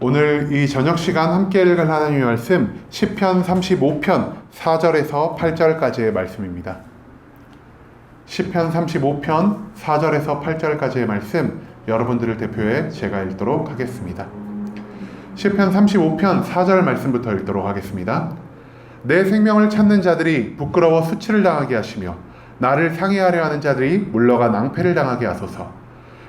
오늘 이 저녁 시간 함께 읽을 하나님의 말씀 10편 35편 4절에서 8절까지의 말씀입니다. 10편 35편 4절에서 8절까지의 말씀 여러분들을 대표해 제가 읽도록 하겠습니다. 10편 35편 4절 말씀부터 읽도록 하겠습니다. 내 생명을 찾는 자들이 부끄러워 수치를 당하게 하시며 나를 상해하려 하는 자들이 물러가 낭패를 당하게 하소서.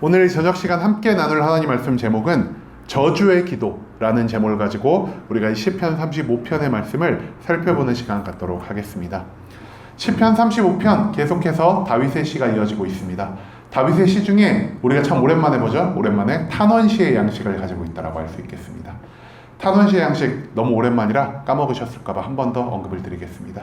오늘 저녁 시간 함께 나눌 하나님 말씀 제목은 저주의 기도라는 제목을 가지고 우리가 이 시편 35편의 말씀을 살펴보는 시간 갖도록 하겠습니다. 시편 35편 계속해서 다윗의 시가 이어지고 있습니다. 다윗의 시 중에 우리가 참 오랜만에 보죠. 오랜만에 탄원시의 양식을 가지고 있다라고 할 수 있겠습니다. 탄원시의 양식 너무 오랜만이라 까먹으셨을까봐 한 번 더 언급을 드리겠습니다.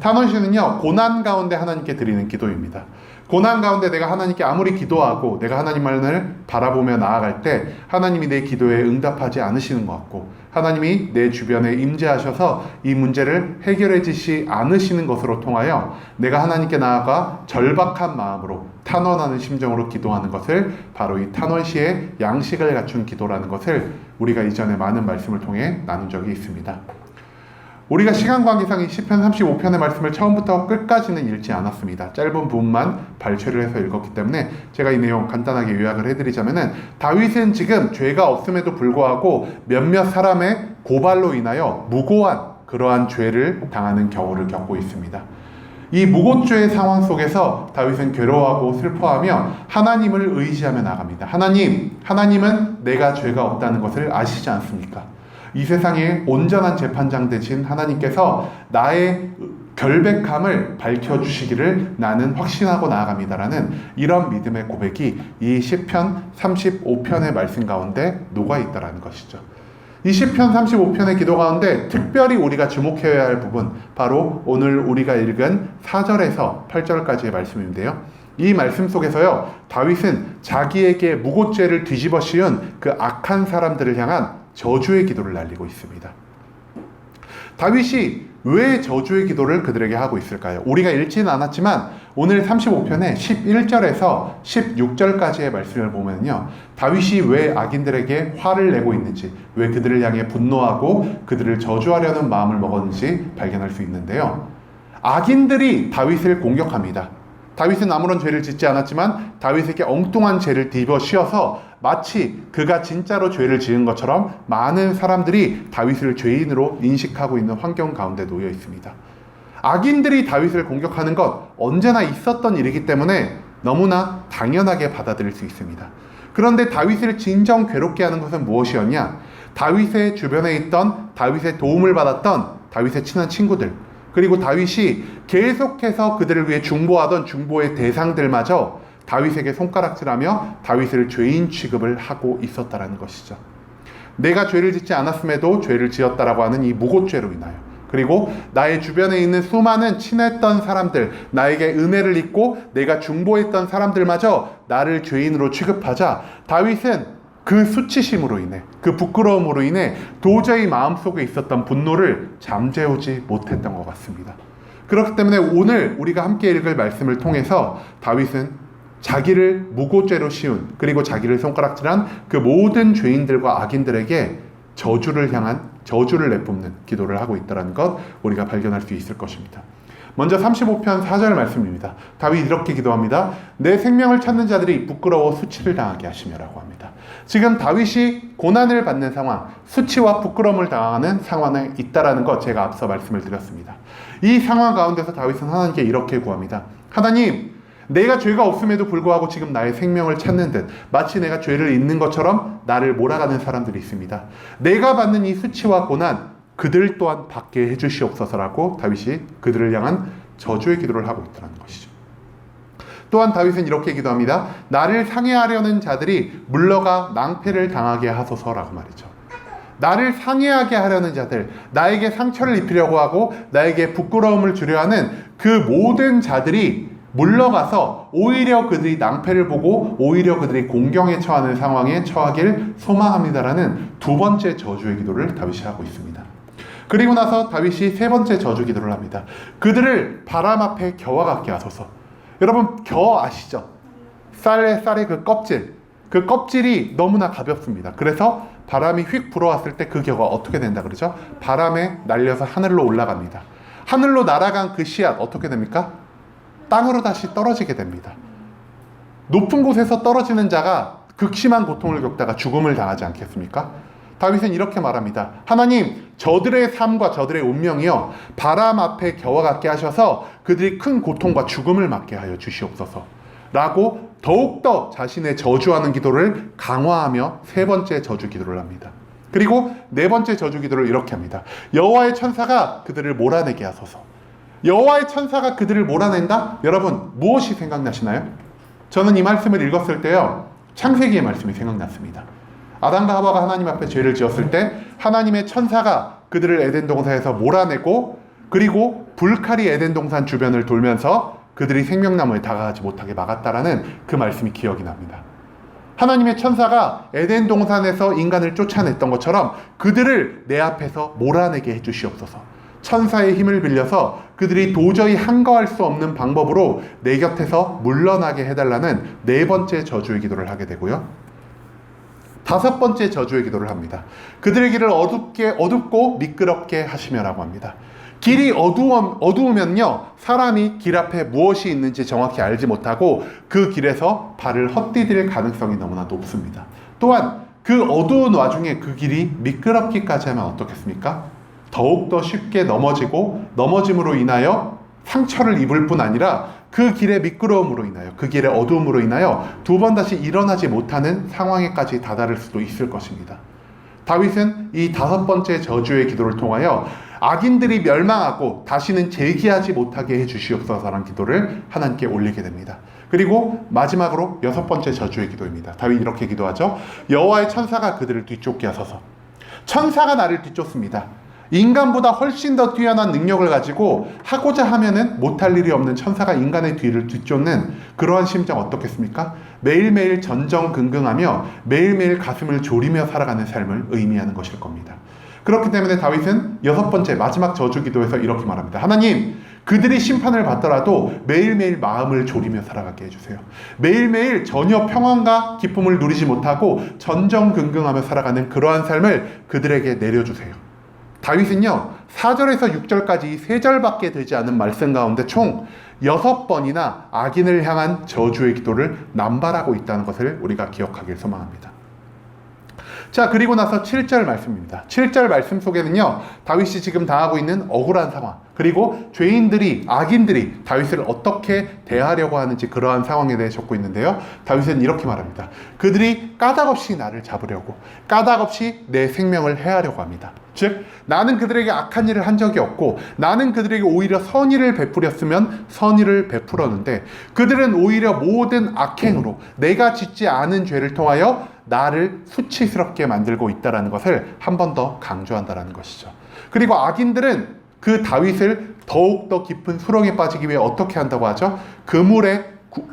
탄원시는요 고난 가운데 하나님께 드리는 기도입니다. 고난 가운데 내가 하나님께 아무리 기도하고 내가 하나님만을 바라보며 나아갈 때 하나님이 내 기도에 응답하지 않으시는 것 같고 하나님이 내 주변에 임재하셔서 이 문제를 해결해 주시 않으시는 것으로 통하여 내가 하나님께 나아가 절박한 마음으로 탄원하는 심정으로 기도하는 것을 바로 이 탄원시의 양식을 갖춘 기도라는 것을 우리가 이전에 많은 말씀을 통해 나눈 적이 있습니다. 우리가 시간 관계상 이 시편 35편의 말씀을 처음부터 끝까지는 읽지 않았습니다. 짧은 부분만 발췌를 해서 읽었기 때문에 제가 이 내용 간단하게 요약을 해드리자면은 다윗은 지금 죄가 없음에도 불구하고 몇몇 사람의 고발로 인하여 무고한 그러한 죄를 당하는 경우를 겪고 있습니다. 이 무고죄의 상황 속에서 다윗은 괴로워하고 슬퍼하며 하나님을 의지하며 나갑니다. 하나님, 하나님은 내가 죄가 없다는 것을 아시지 않습니까? 이 세상에 온전한 재판장 되신 하나님께서 나의 결백함을 밝혀주시기를 나는 확신하고 나아갑니다라는 이런 믿음의 고백이 이 시편 35편의 말씀 가운데 녹아 있다라는 것이죠. 이 시편 35편의 기도 가운데 특별히 우리가 주목해야 할 부분 바로 오늘 우리가 읽은 4절에서 8절까지의 말씀인데요. 이 말씀 속에서요. 다윗은 자기에게 무고죄를 뒤집어 씌운 그 악한 사람들을 향한 저주의 기도를 날리고 있습니다. 다윗이 왜 저주의 기도를 그들에게 하고 있을까요? 우리가 읽지는 않았지만 오늘 35편의 11절에서 16절까지의 말씀을 보면요. 다윗이 왜 악인들에게 화를 내고 있는지, 왜 그들을 향해 분노하고 그들을 저주하려는 마음을 먹었는지 발견할 수 있는데요. 악인들이 다윗을 공격합니다. 다윗은 아무런 죄를 짓지 않았지만 다윗에게 엉뚱한 죄를 뒤집어 씌워서 마치 그가 진짜로 죄를 지은 것처럼 많은 사람들이 다윗을 죄인으로 인식하고 있는 환경 가운데 놓여 있습니다. 악인들이 다윗을 공격하는 것 언제나 있었던 일이기 때문에 너무나 당연하게 받아들일 수 있습니다. 그런데 다윗을 진정 괴롭게 하는 것은 무엇이었냐? 다윗의 주변에 있던 다윗의 도움을 받았던 다윗의 친한 친구들, 그리고 다윗이 계속해서 그들을 위해 중보하던 중보의 대상들마저 다윗에게 손가락질하며 다윗을 죄인 취급을 하고 있었다라는 것이죠. 내가 죄를 짓지 않았음에도 죄를 지었다라고 하는 이 무고죄로 인하여 그리고 나의 주변에 있는 수많은 친했던 사람들, 나에게 은혜를 입고 내가 중보했던 사람들마저 나를 죄인으로 취급하자 다윗은 그 수치심으로 인해, 그 부끄러움으로 인해 도저히 마음속에 있었던 분노를 잠재우지 못했던 것 같습니다. 그렇기 때문에 오늘 우리가 함께 읽을 말씀을 통해서 다윗은 자기를 무고죄로 씌운 그리고 자기를 손가락질한 그 모든 죄인들과 악인들에게 저주를 향한 저주를 내뿜는 기도를 하고 있다는 것 우리가 발견할 수 있을 것입니다. 먼저 35편 4절 말씀입니다. 다윗 이렇게 기도합니다. 내 생명을 찾는 자들이 부끄러워 수치를 당하게 하시며라고 합니다. 지금 다윗이 고난을 받는 상황, 수치와 부끄러움을 당하는 상황에 있다라는 것 제가 앞서 말씀을 드렸습니다. 이 상황 가운데서 다윗은 하나님께 이렇게 구합니다. 하나님, 내가 죄가 없음에도 불구하고 지금 나의 생명을 찾는 듯 마치 내가 죄를 잊는 것처럼 나를 몰아가는 사람들이 있습니다. 내가 받는 이 수치와 고난 그들 또한 받게 해주시옵소서라고 다윗이 그들을 향한 저주의 기도를 하고 있다는 것이죠. 또한 다윗은 이렇게 기도합니다. 나를 상해하려는 자들이 물러가 낭패를 당하게 하소서라고 말이죠. 나를 상해하게 하려는 자들, 나에게 상처를 입히려고 하고 나에게 부끄러움을 주려 하는 그 모든 자들이 물러가서 오히려 그들이 낭패를 보고 오히려 그들이 공경에 처하는 상황에 처하길 소망합니다라는 두 번째 저주의 기도를 다윗이 하고 있습니다. 그리고 나서 다윗이 세 번째 저주 기도를 합니다. 그들을 바람 앞에 겨와 같게 하소서. 여러분 겨 아시죠? 쌀의 쌀의 그 껍질, 그 껍질이 너무나 가볍습니다. 그래서 바람이 휙 불어왔을 때 그 겨가 어떻게 된다 그러죠? 바람에 날려서 하늘로 올라갑니다. 하늘로 날아간 그 씨앗 어떻게 됩니까? 땅으로 다시 떨어지게 됩니다. 높은 곳에서 떨어지는 자가 극심한 고통을 겪다가 죽음을 당하지 않겠습니까? 다윗은 이렇게 말합니다. 하나님, 저들의 삶과 저들의 운명이요 바람 앞에 겨와 같게 하셔서 그들이 큰 고통과 죽음을 맞게 하여 주시옵소서. 라고 더욱더 자신의 저주하는 기도를 강화하며 세 번째 저주 기도를 합니다. 그리고 네 번째 저주 기도를 이렇게 합니다. 여호와의 천사가 그들을 몰아내게 하소서. 여호와의 천사가 그들을 몰아낸다? 여러분 무엇이 생각나시나요? 저는 이 말씀을 읽었을 때요. 창세기의 말씀이 생각났습니다. 아담과 하와가 하나님 앞에 죄를 지었을 때 하나님의 천사가 그들을 에덴 동산에서 몰아내고 그리고 불칼이 에덴 동산 주변을 돌면서 그들이 생명나무에 다가가지 못하게 막았다라는 그 말씀이 기억이 납니다. 하나님의 천사가 에덴 동산에서 인간을 쫓아냈던 것처럼 그들을 내 앞에서 몰아내게 해주시옵소서. 천사의 힘을 빌려서 그들이 도저히 한거할 수 없는 방법으로 내 곁에서 물러나게 해달라는 네 번째 저주의 기도를 하게 되고요. 다섯 번째 저주의 기도를 합니다. 그들의 길을 어둡게 어둡고 미끄럽게 하시며라고 합니다. 길이 어두워, 어두우면요, 사람이 길 앞에 무엇이 있는지 정확히 알지 못하고 그 길에서 발을 헛디딜 가능성이 너무나 높습니다. 또한 그 어두운 와중에 그 길이 미끄럽기까지 하면 어떻겠습니까? 더욱더 쉽게 넘어지고 넘어짐으로 인하여 상처를 입을 뿐 아니라 그 길의 미끄러움으로 인하여 그 길의 어두움으로 인하여 두 번 다시 일어나지 못하는 상황에까지 다다를 수도 있을 것입니다. 다윗은 이 다섯 번째 저주의 기도를 통하여 악인들이 멸망하고 다시는 재기하지 못하게 해 주시옵소서라는 기도를 하나님께 올리게 됩니다. 그리고 마지막으로 여섯 번째 저주의 기도입니다. 다윗 이렇게 기도하죠. 여호와의 천사가 그들을 뒤쫓게 하소서. 천사가 나를 뒤쫓습니다. 인간보다 훨씬 더 뛰어난 능력을 가지고 하고자 하면은 못할 일이 없는 천사가 인간의 뒤를 뒤쫓는 그러한 심정 어떻겠습니까? 매일매일 전전긍긍하며 매일매일 가슴을 졸이며 살아가는 삶을 의미하는 것일 겁니다. 그렇기 때문에 다윗은 여섯 번째 마지막 저주 기도에서 이렇게 말합니다. 하나님, 그들이 심판을 받더라도 매일매일 마음을 졸이며 살아가게 해주세요. 매일매일 전혀 평안과 기쁨을 누리지 못하고 전전긍긍하며 살아가는 그러한 삶을 그들에게 내려주세요. 다윗은요, 4절에서 6절까지 3절밖에 되지 않은 말씀 가운데 총 6번이나 악인을 향한 저주의 기도를 남발하고 있다는 것을 우리가 기억하길 소망합니다. 자, 그리고 나서 7절 말씀입니다. 7절 말씀 속에는요, 다윗이 지금 당하고 있는 억울한 상황, 그리고 죄인들이, 악인들이 다윗을 어떻게 대하려고 하는지 그러한 상황에 대해 적고 있는데요. 다윗은 이렇게 말합니다. 그들이 까닭없이 나를 잡으려고, 까닭없이 내 생명을 해하려고 합니다. 즉, 나는 그들에게 악한 일을 한 적이 없고, 나는 그들에게 오히려 선의를 베풀었으면 선의를 베풀었는데, 그들은 오히려 모든 악행으로 내가 짓지 않은 죄를 통하여 나를 수치스럽게 만들고 있다라는 것을 한 번 더 강조한다라는 것이죠. 그리고 악인들은 그 다윗을 더욱 더 깊은 수렁에 빠지기 위해 어떻게 한다고 하죠? 그물에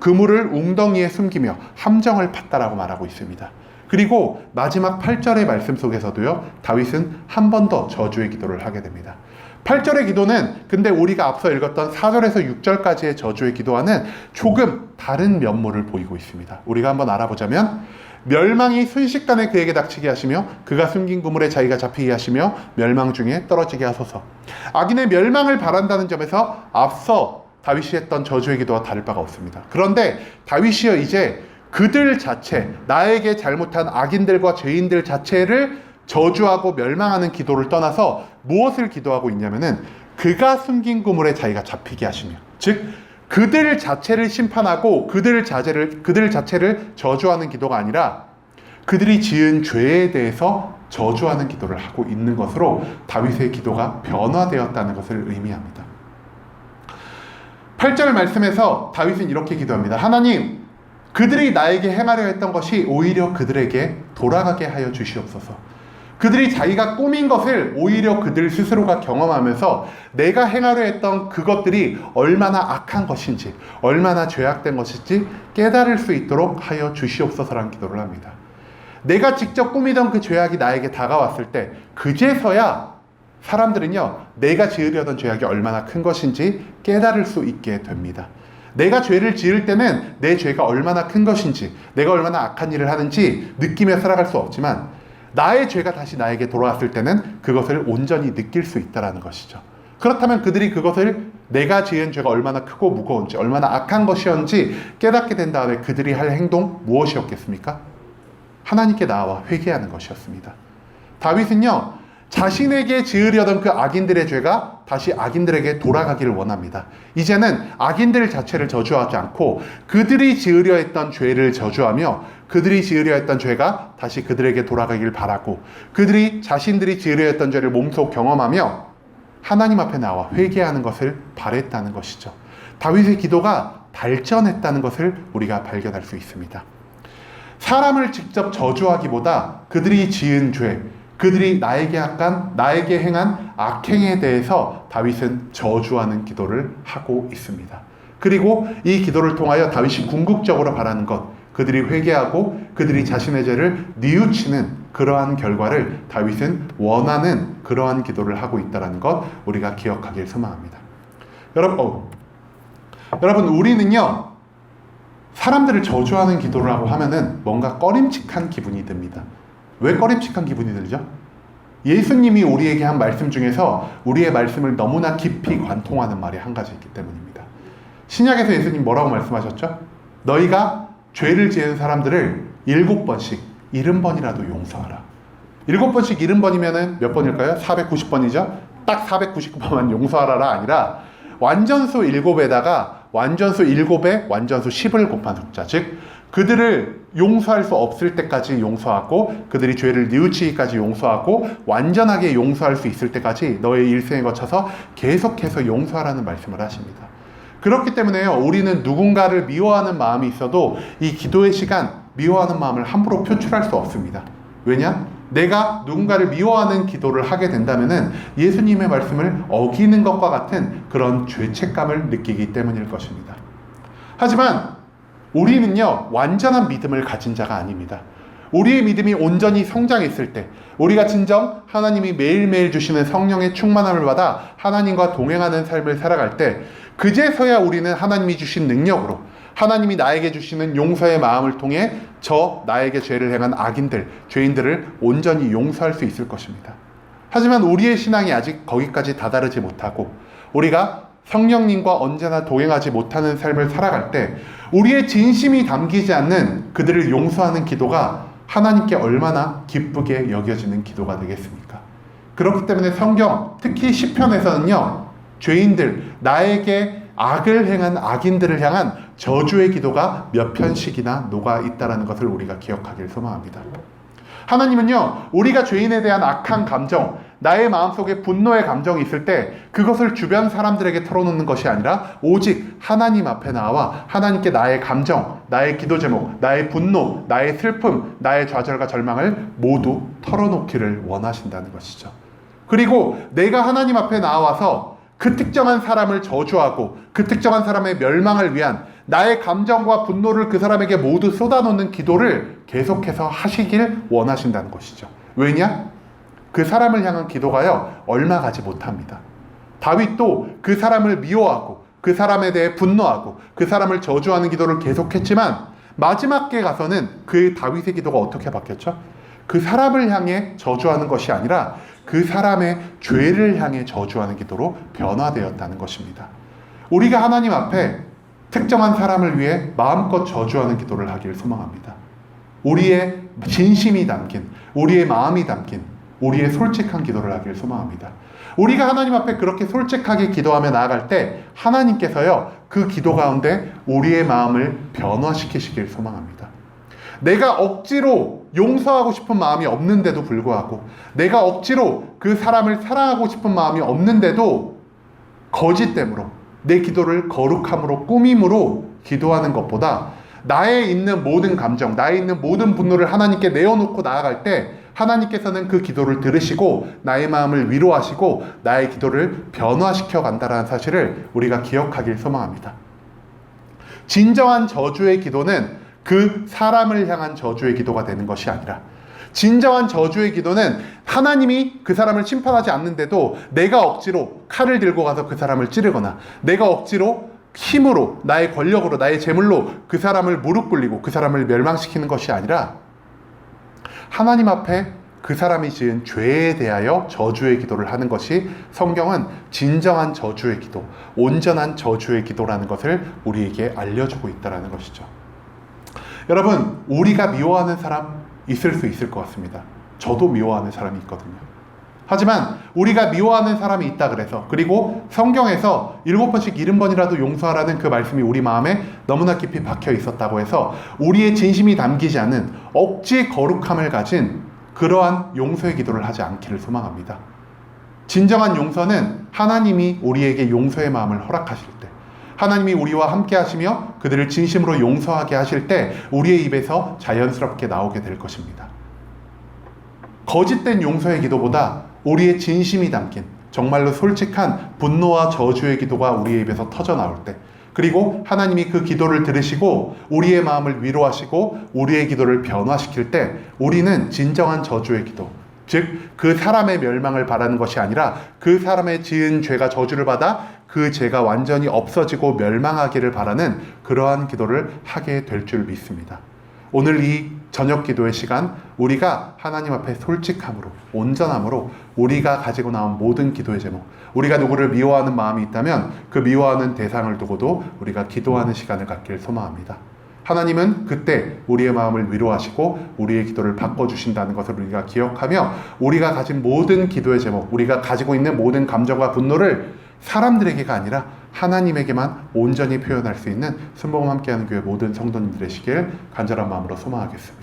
그물을 웅덩이에 숨기며 함정을 팠다라고 말하고 있습니다. 그리고 마지막 8절의 말씀 속에서도요. 다윗은 한 번 더 저주의 기도를 하게 됩니다. 8절의 기도는 근데 우리가 앞서 읽었던 4절에서 6절까지의 저주의 기도와는 조금 다른 면모를 보이고 있습니다. 우리가 한번 알아보자면 멸망이 순식간에 그에게 닥치게 하시며 그가 숨긴 그물에 자기가 잡히게 하시며 멸망 중에 떨어지게 하소서. 악인의 멸망을 바란다는 점에서 앞서 다윗이 했던 저주의 기도와 다를 바가 없습니다. 그런데 다윗이여 이제 그들 자체 나에게 잘못한 악인들과 죄인들 자체를 저주하고 멸망하는 기도를 떠나서 무엇을 기도하고 있냐면은 그가 숨긴 그물에 자기가 잡히게 하시며 즉 그들 자체를 심판하고 그들 자체를 그들 자체를 저주하는 기도가 아니라 그들이 지은 죄에 대해서 저주하는 기도를 하고 있는 것으로 다윗의 기도가 변화되었다는 것을 의미합니다. 8절 말씀에서 다윗은 이렇게 기도합니다. 하나님, 그들이 나에게 행하려 했던 것이 오히려 그들에게 돌아가게 하여 주시옵소서. 그들이 자기가 꾸민 것을 오히려 그들 스스로가 경험하면서 내가 행하려 했던 그것들이 얼마나 악한 것인지, 얼마나 죄악된 것인지 깨달을 수 있도록 하여 주시옵소서라는 기도를 합니다. 내가 직접 꾸미던 그 죄악이 나에게 다가왔을 때, 그제서야 사람들은요, 내가 지으려던 죄악이 얼마나 큰 것인지 깨달을 수 있게 됩니다. 내가 죄를 지을 때는 내 죄가 얼마나 큰 것인지, 내가 얼마나 악한 일을 하는지 느끼며 살아갈 수 없지만, 나의 죄가 다시 나에게 돌아왔을 때는 그것을 온전히 느낄 수 있다라는 것이죠. 그렇다면 그들이 그것을 내가 지은 죄가 얼마나 크고 무거운지, 얼마나 악한 것이었는지 깨닫게 된 다음에 그들이 할 행동 무엇이었겠습니까? 하나님께 나와 회개하는 것이었습니다. 다윗은요, 자신에게 지으려던 그 악인들의 죄가 다시 악인들에게 돌아가기를 원합니다. 이제는 악인들 자체를 저주하지 않고 그들이 지으려 했던 죄를 저주하며 그들이 지으려 했던 죄가 다시 그들에게 돌아가길 바라고 그들이 자신들이 지으려 했던 죄를 몸소 경험하며 하나님 앞에 나와 회개하는 것을 바랬다는 것이죠. 다윗의 기도가 발전했다는 것을 우리가 발견할 수 있습니다. 사람을 직접 저주하기보다 그들이 지은 죄, 그들이 나에게 약간 나에게 행한 악행에 대해서 다윗은 저주하는 기도를 하고 있습니다. 그리고 이 기도를 통하여 다윗이 궁극적으로 바라는 것, 그들이 회개하고 그들이 자신의 죄를 뉘우치는 그러한 결과를 다윗은 원하는 그러한 기도를 하고 있다는 것 우리가 기억하길 소망합니다. 여러분, 어, 여러분 우리는요 사람들을 저주하는 기도를 하고 하면은 뭔가 꺼림칙한 기분이 듭니다. 왜 꺼림칙한 기분이 들죠? 예수님이 우리에게 한 말씀 중에서 우리의 말씀을 너무나 깊이 관통하는 말이 한 가지 있기 때문입니다. 신약에서 예수님 뭐라고 말씀하셨죠? 너희가 죄를 지은 사람들을 일곱 번씩 일흔 번이라도 용서하라. 일곱 번씩 일흔 번이면은 몇 번일까요? 490번이죠? 딱 499번만 용서하라가 아니라 완전수 일곱에다가 완전수 일곱에 완전수 10을 곱한 숫자. 즉, 그들을 용서할 수 없을 때까지 용서하고 그들이 죄를 뉘우치기까지 용서하고 완전하게 용서할 수 있을 때까지 너의 일생에 거쳐서 계속해서 용서하라는 말씀을 하십니다. 그렇기 때문에요. 우리는 누군가를 미워하는 마음이 있어도 이 기도의 시간 미워하는 마음을 함부로 표출할 수 없습니다. 왜냐? 내가 누군가를 미워하는 기도를 하게 된다면은 예수님의 말씀을 어기는 것과 같은 그런 죄책감을 느끼기 때문일 것입니다. 하지만 우리는요, 완전한 믿음을 가진 자가 아닙니다. 우리의 믿음이 온전히 성장했을 때, 우리가 진정 하나님이 매일매일 주시는 성령의 충만함을 받아 하나님과 동행하는 삶을 살아갈 때, 그제서야 우리는 하나님이 주신 능력으로, 하나님이 나에게 주시는 용서의 마음을 통해 저 나에게 죄를 행한 악인들, 죄인들을 온전히 용서할 수 있을 것입니다. 하지만 우리의 신앙이 아직 거기까지 다다르지 못하고, 우리가 성령님과 언제나 동행하지 못하는 삶을 살아갈 때 우리의 진심이 담기지 않는 그들을 용서하는 기도가 하나님께 얼마나 기쁘게 여겨지는 기도가 되겠습니까? 그렇기 때문에 성경 특히 시편에서는요 죄인들 나에게 악을 행한 악인들을 향한 저주의 기도가 몇 편씩이나 녹아 있다라는 것을 우리가 기억하길 소망합니다. 하나님은요, 우리가 죄인에 대한 악한 감정, 나의 마음속에 분노의 감정이 있을 때 그것을 주변 사람들에게 털어놓는 것이 아니라 오직 하나님 앞에 나와 하나님께 나의 감정, 나의 기도 제목, 나의 분노, 나의 슬픔, 나의 좌절과 절망을 모두 털어놓기를 원하신다는 것이죠. 그리고 내가 하나님 앞에 나와서 그 특정한 사람을 저주하고 그 특정한 사람의 멸망을 위한 나의 감정과 분노를 그 사람에게 모두 쏟아놓는 기도를 계속해서 하시길 원하신다는 것이죠. 왜냐? 그 사람을 향한 기도가요, 얼마 가지 못합니다. 다윗도 그 사람을 미워하고 그 사람에 대해 분노하고 그 사람을 저주하는 기도를 계속했지만 마지막에 가서는 그 다윗의 기도가 어떻게 바뀌었죠? 그 사람을 향해 저주하는 것이 아니라 그 사람의 죄를 향해 저주하는 기도로 변화되었다는 것입니다. 우리가 하나님 앞에 특정한 사람을 위해 마음껏 저주하는 기도를 하기를 소망합니다. 우리의 진심이 담긴, 우리의 마음이 담긴 우리의 솔직한 기도를 하기를 소망합니다. 우리가 하나님 앞에 그렇게 솔직하게 기도하며 나아갈 때 하나님께서요 그 기도 가운데 우리의 마음을 변화시키시길 소망합니다. 내가 억지로 용서하고 싶은 마음이 없는데도 불구하고 내가 억지로 그 사람을 사랑하고 싶은 마음이 없는데도 거짓됨으로 내 기도를 거룩함으로 꾸밈으로 기도하는 것보다 나에 있는 모든 감정, 나에 있는 모든 분노를 하나님께 내어놓고 나아갈 때 하나님께서는 그 기도를 들으시고 나의 마음을 위로하시고 나의 기도를 변화시켜 간다라는 사실을 우리가 기억하길 소망합니다. 진정한 저주의 기도는 그 사람을 향한 저주의 기도가 되는 것이 아니라 진정한 저주의 기도는 하나님이 그 사람을 심판하지 않는데도 내가 억지로 칼을 들고 가서 그 사람을 찌르거나 내가 억지로 힘으로 나의 권력으로 나의 재물로 그 사람을 무릎 꿇리고 그 사람을 멸망시키는 것이 아니라 하나님 앞에 그 사람이 지은 죄에 대하여 저주의 기도를 하는 것이 성경은 진정한 저주의 기도, 온전한 저주의 기도라는 것을 우리에게 알려주고 있다는 것이죠. 여러분, 우리가 미워하는 사람 있을 수 있을 것 같습니다. 저도 미워하는 사람이 있거든요. 하지만 우리가 미워하는 사람이 있다 그래서 그리고 성경에서 일곱 번씩 일흔 번이라도 용서하라는 그 말씀이 우리 마음에 너무나 깊이 박혀 있었다고 해서 우리의 진심이 담기지 않은 억지 거룩함을 가진 그러한 용서의 기도를 하지 않기를 소망합니다. 진정한 용서는 하나님이 우리에게 용서의 마음을 허락하실 때 하나님이 우리와 함께 하시며 그들을 진심으로 용서하게 하실 때 우리의 입에서 자연스럽게 나오게 될 것입니다. 거짓된 용서의 기도보다 우리의 진심이 담긴 정말로 솔직한 분노와 저주의 기도가 우리의 입에서 터져 나올 때 그리고 하나님이 그 기도를 들으시고 우리의 마음을 위로하시고 우리의 기도를 변화시킬 때 우리는 진정한 저주의 기도 즉 그 사람의 멸망을 바라는 것이 아니라 그 사람의 지은 죄가 저주를 받아 그 죄가 완전히 없어지고 멸망하기를 바라는 그러한 기도를 하게 될 줄 믿습니다. 오늘 이 저녁 기도의 시간 우리가 하나님 앞에 솔직함으로 온전함으로 우리가 가지고 나온 모든 기도의 제목 우리가 누구를 미워하는 마음이 있다면 그 미워하는 대상을 두고도 우리가 기도하는 시간을 갖길 소망합니다. 하나님은 그때 우리의 마음을 위로하시고 우리의 기도를 바꿔주신다는 것을 우리가 기억하며 우리가 가진 모든 기도의 제목, 우리가 가지고 있는 모든 감정과 분노를 사람들에게가 아니라 하나님에게만 온전히 표현할 수 있는 순복음 함께하는 교회 모든 성도님들의 시길 간절한 마음으로 소망하겠습니다.